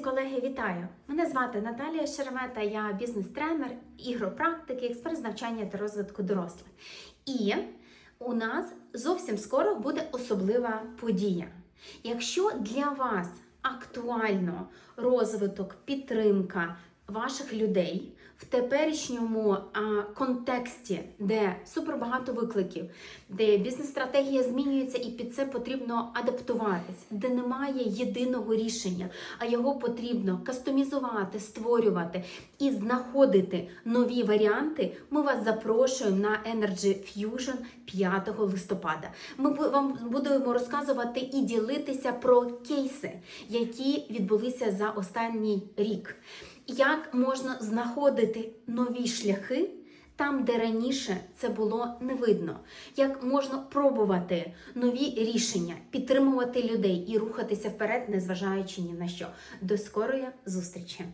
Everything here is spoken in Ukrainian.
колеги, вітаю! Мене звати Наталія Шеремета, я бізнес-тренер, ігропрактик, експерт з навчання та розвитку дорослих. І у нас зовсім скоро буде особлива подія. Якщо для вас актуально розвиток, підтримка ваших людей в теперішньому а, контексті, де супербагато викликів, де бізнес-стратегія змінюється і під це потрібно адаптуватись, де немає єдиного рішення, а його потрібно кастомізувати, створювати і знаходити нові варіанти, ми вас запрошуємо на Energy Fusion 5 листопада. Ми вам будемо розказувати і ділитися про кейси, які відбулися за останній рік. Як можна знаходити нові шляхи там, де раніше це було не видно, як можна пробувати нові рішення, підтримувати людей і рухатися вперед, незважаючи ні на що. До скорої зустрічі!